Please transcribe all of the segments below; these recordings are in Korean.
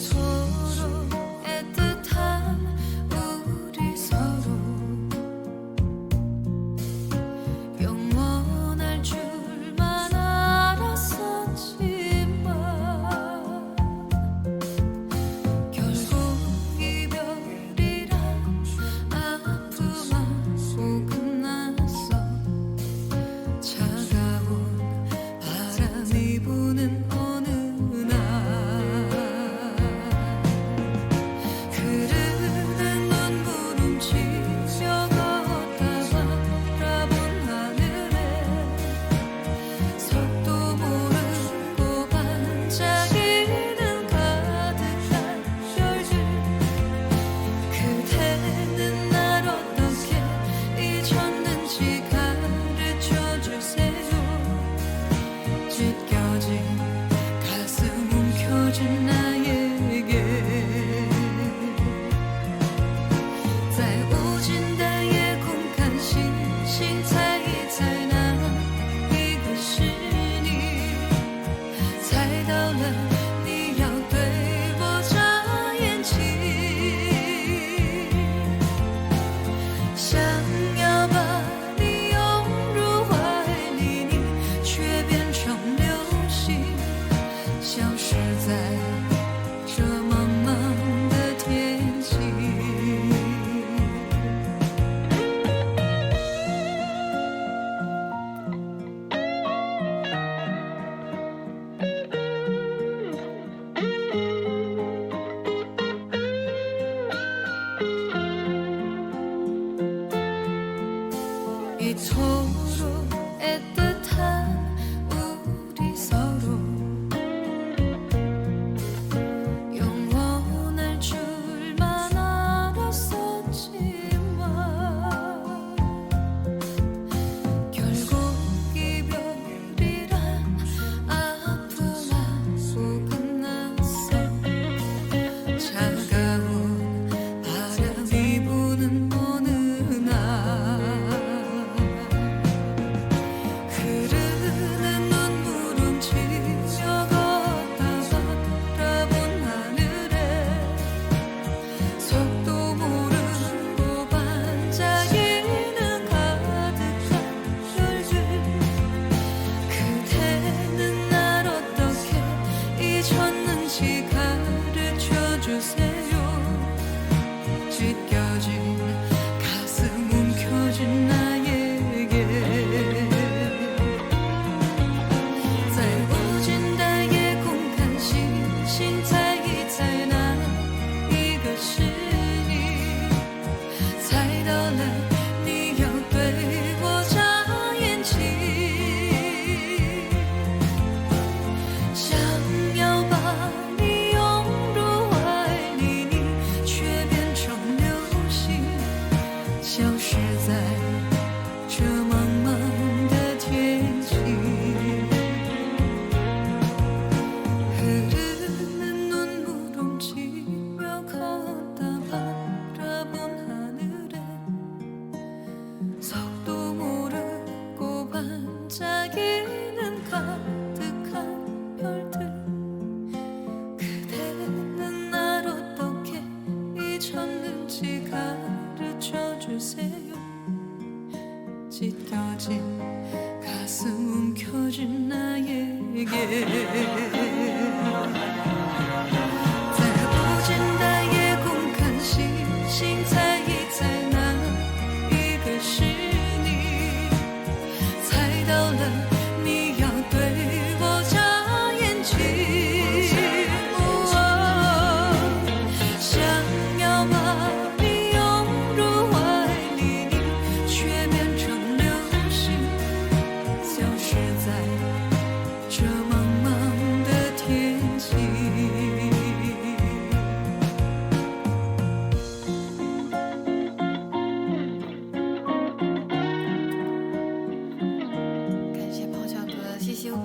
이 again. rules at the time. consciousness. 반짝이는 가득한 별들. 그대는 날 어떻게 잊었는지 가르쳐 주세요. 찢겨진 가슴 움켜쥔 나에게.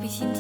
比心。